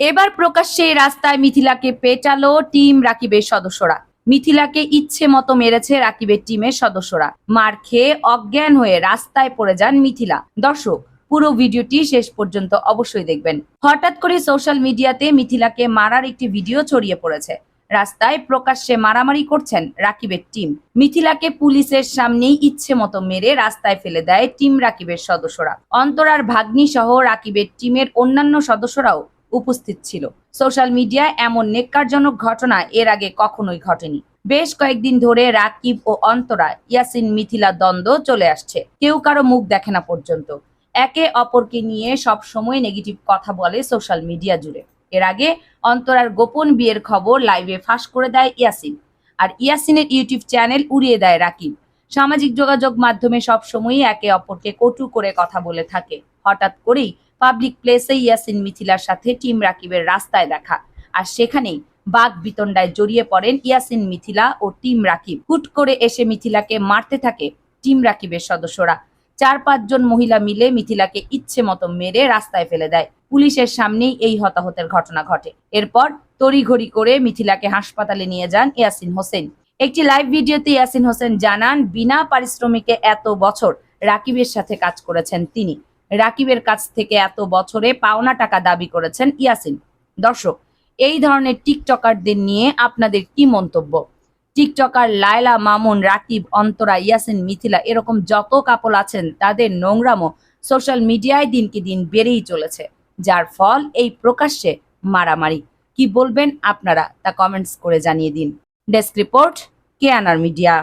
এবার প্রকাশ্যে রাস্তায় মিথিলাকে পেটালো টিম রাকিবের সদস্যরা। মিথিলাকে ইচ্ছে মতো মেরেছে রাকিবের টিমের সদস্যরা। মার খেয়ে অজ্ঞান হয়ে রাস্তায় পড়ে যান মিথিলা। দর্শক, পুরো ভিডিওটি শেষ পর্যন্ত অবশ্যই দেখবেন। হঠাৎ করে সোশ্যাল মিডিয়াতে মিথিলাকে মারার একটি ভিডিও ছড়িয়ে পড়েছে। রাস্তায় প্রকাশ্যে মারামারি করছেন রাকিবের টিম। মিথিলাকে পুলিশের সামনেই ইচ্ছে মতো মেরে রাস্তায় ফেলে দেয় টিম রাকিবের সদস্যরা। অন্তরার ভাগ্নি সহ রাকিবের টিমের অন্যান্য সদস্যরাও উপস্থিত ছিল। সোশ্যাল মিডিয়ায় এমন নেককারজনক ঘটনা এর আগে কখনোই ঘটেনি। বেশ কয়েকদিন ধরে রাকিব ও অন্তরা, ইয়াসিন মিথিলা দ্বন্দ্ব চলে আসছে। কেউ কারও মুখ দেখে না পর্যন্ত। একে অপরকে নিয়ে সব সময় নেগেটিভ কথা বলে সোশ্যাল মিডিয়া জুড়ে। এর আগে অন্তরার গোপন বিয়ের খবর লাইভে ফাঁস করে দেয় ইয়াসিন। আর ইয়াসিনের ইউটিউব চ্যানেল উড়িয়ে দেয় রাকিব। সামাজিক যোগাযোগ মাধ্যমে সব সময়ই একে অপরকে কটু করে কথা বলে থাকে। হঠাৎ করেই পাবলিক প্লেসে ইয়াসিন মিথিলার সাথে টিম রাকিবের রাস্তায় দেখা। আর সেখানেই বাঘ বিতণ্ডায় জড়িয়ে পড়েন ইয়াসিন মিথিলা ও টিম রাকিব। হুট করে এসে মিথিলাকে মারতে থাকে টিম রাকিবের সদস্যরা। চার পাঁচজন মহিলা মিলে মিথিলাকে ইচ্ছে মতো মেরে রাস্তায় ফেলে দেয়। পুলিশের সামনেই এই হতাহতের ঘটনা ঘটে। এরপর তড়িঘড়ি করে মিথিলাকে হাসপাতালে নিয়ে যান ইয়াসিন হোসেন। একটি লাইভ ভিডিওতে ইয়াসিন হোসেন জানান, বিনা পারিশ্রমিকে এত বছর রাকিবের সাথে কাজ করেছেন তিনি। রাকিবের কাছ থেকে এত বছরে পাওনা টাকা দাবি করেছেন ইয়াসিন। দর্শক, এই ধরনের টিকটকারদের নিয়ে আপনাদের কি মন্তব্য? টিকটকার লায়লা, মামুন, রাকিব, অন্তরা, ইয়াসিন, মিথিলা এরকম যত কাপল আছেন, তাদের নোংরামো সোশ্যাল মিডিয়ায় দিনকে দিন বেড়েই চলেছে, যার ফল এই প্রকাশ্যে মারামারি। কি বলবেন আপনারা তা কমেন্টস করে জানিয়ে দিন। Desk report Keyanar media.